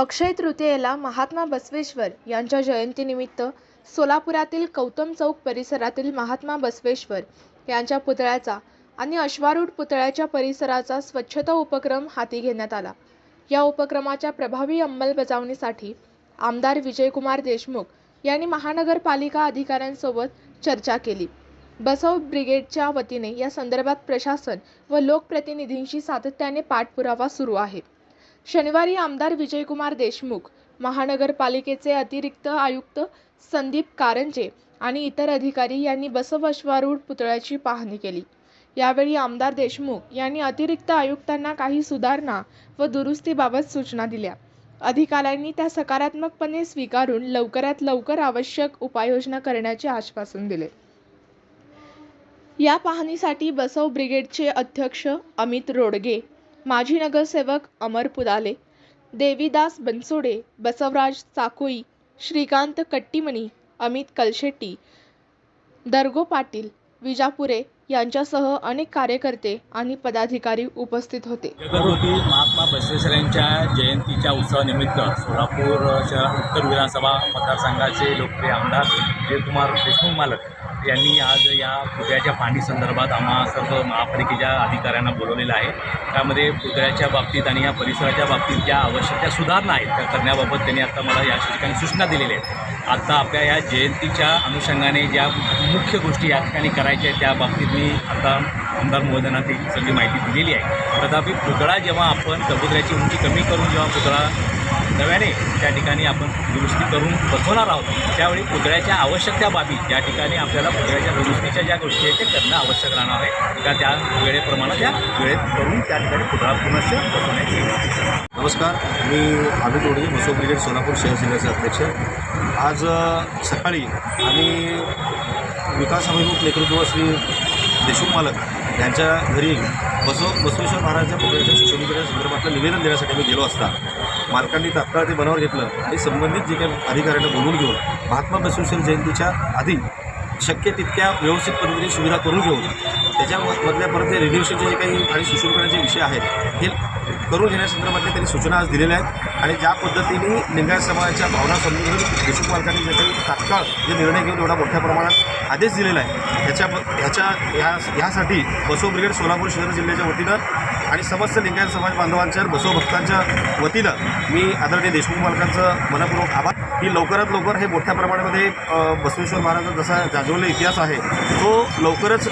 अक्षय तृतीयेला महात्मा बसवेश्वर यांच्या जयंतीनिमित्त सोलापुरातील कौतम चौक परिसरातील महात्मा बसवेश्वर यांच्या पुतळ्याचा आणि अश्वारूढ पुतळ्याच्या परिसराचा स्वच्छता उपक्रम हाती घेण्यात आला. या उपक्रमाच्या प्रभावी अंमलबजावणीसाठी आमदार विजयकुमार देशमुख यांनी महानगरपालिका अधिकाऱ्यांसोबत चर्चा केली. बसव ब्रिगेडच्या वतीने या संदर्भात प्रशासन व लोकप्रतिनिधींशी सातत्याने पाठपुरावा सुरू आहे. शनिवारी आमदार विजयकुमार देशमुख महानगरपालिकेचे अतिरिक्त आयुक्त संदीप कारंजे आणि इतर अधिकारी यांनी बसवश्वारूढ पुतळ्याची पाहणी केली. यावेळी आमदार देशमुख यांनी अतिरिक्त आयुक्तांना काही सुधारणा व दुरुस्तीबाबत सूचना दिल्या. अधिकाऱ्यांनी त्या सकारात्मकपणे स्वीकारून लवकरात लवकर आवश्यक उपाययोजना करण्याचे आश्वासन दिले. या पाहणीसाठी बसव ब्रिगेडचे अध्यक्ष अमित रोडगे माजी नगरसेवक अमर पुदाले देवीदास बनसोडे बसवराज चाकोई श्रीकांत कट्टीमणी अमित कलशेट्टी दर्गो पाटील विजापुरे यांच्यासह अनेक कार्यकर्ते आणि पदाधिकारी उपस्थित होते. जगद्गुरुती महात्मा बसवेश्वरांच्या जयंतीच्या उत्सवानिमित्त सोलापूर शहर उत्तर विधानसभा मतदारसंघाचे लोकप्रिय आमदार जयकुमार देशमुख मालक यांनी आज या पुतळ्याच्या पाहणी संदर्भात आम्हा सर्व महापालिकेच्या अधिकाऱ्यांना बोलवलेलं आहे. त्यामध्ये पुतळ्याच्या बाबतीत आणि या परिसराच्या बाबतीत ज्या आवश्यक त्या सुधारणा आहेत त्या करण्याबाबत त्यांनी आता मला या ठिकाणी सूचना दिलेल्या आहेत. आत्ता आपल्या या जयंतीच्या अनुषंगाने ज्या मुख्य गोष्टी या ठिकाणी करायच्या आहेत त्या बाबतीत मी आता आमदार महोदयांना ती सगळी माहिती दिलेली आहे. तथापि पुतळा जेव्हा आपण कबुतऱ्याची उंची कमी करून जेव्हा पुतळा नव्याने त्या ठिकाणी आपण दुरुस्ती करून बसवणार आहोत. त्यावेळी पुतळ्याच्या आवश्यक त्या बाबी त्या ठिकाणी आपल्याला पुतळ्याच्या दुरुस्तीच्या ज्या गोष्टी आहेत त्या करणं आवश्यक राहणार आहे त्या त्या वेळेप्रमाणे त्या वेळेत करून त्या ठिकाणी पुतळा पुनश्च बसवण्यात येईल नमस्कार मी अमित ओढे मसो ब्रिगेड सोलापूर शहर जिल्ह्याचे अध्यक्ष. आज सकाळी आम्ही विकास अभिमुख नेतृत्व श्री देशमुख मालक यांच्या घरी बसव बसवेश्वर महाराजांच्या पुतळ्याच्या सुशोभीकरण संदर्भातलं निवेदन देण्यासाठी मी गेलो असता. मालकांनी तात्काळ ते बनावर घेतलं आणि संबंधित जे काही अधिकाऱ्यांना बोलून घेऊन महात्मा बसवेश्वर जयंतीच्या आधी शक्य तितक्या व्यवस्थित पद्धतीने सुविधा करून घेऊन त्याच्यामधल्या परत ते रिन्युएशनचे जे काही आणि सुशोभीकरणाचे विषय आहेत हे करून घेण्यासंदर्भातल्या त्यांनी सूचना आज दिलेल्या आहेत. आणि ज्या पद्धतीने लिंगायत समाजाच्या भावना समजून देशमुख मालकांनी जे काही तात्काळ जे निर्णय घेऊन एवढा मोठ्या प्रमाणात आदेश दिलेला आहे ह्याच्या ह्याच्या ह्या ह्यासाठी बसो ब्रिगेड सोलापूर शहर जिल्ह्याच्या वतीनं आणि समस्त लिंगायत समाज बांधवांच्या बसो भक्तांच्या वतीनं मी आदरणीय देशमुख मालकांचं मनपूर्वक आभार. की लवकरात लवकर हे मोठ्या प्रमाणामध्ये बसवेश्वर महाराज जसा जाजवलेला इतिहास आहे. तो लवकरच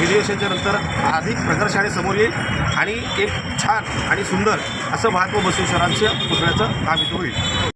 विधिवेशनच्या नंतर अधिक प्रकर्षाने समोर येईल आणि एक छान आणि सुंदर असं महात्मा बसवेश्वरांच्या पुतळ्याचं काम इथं होईल.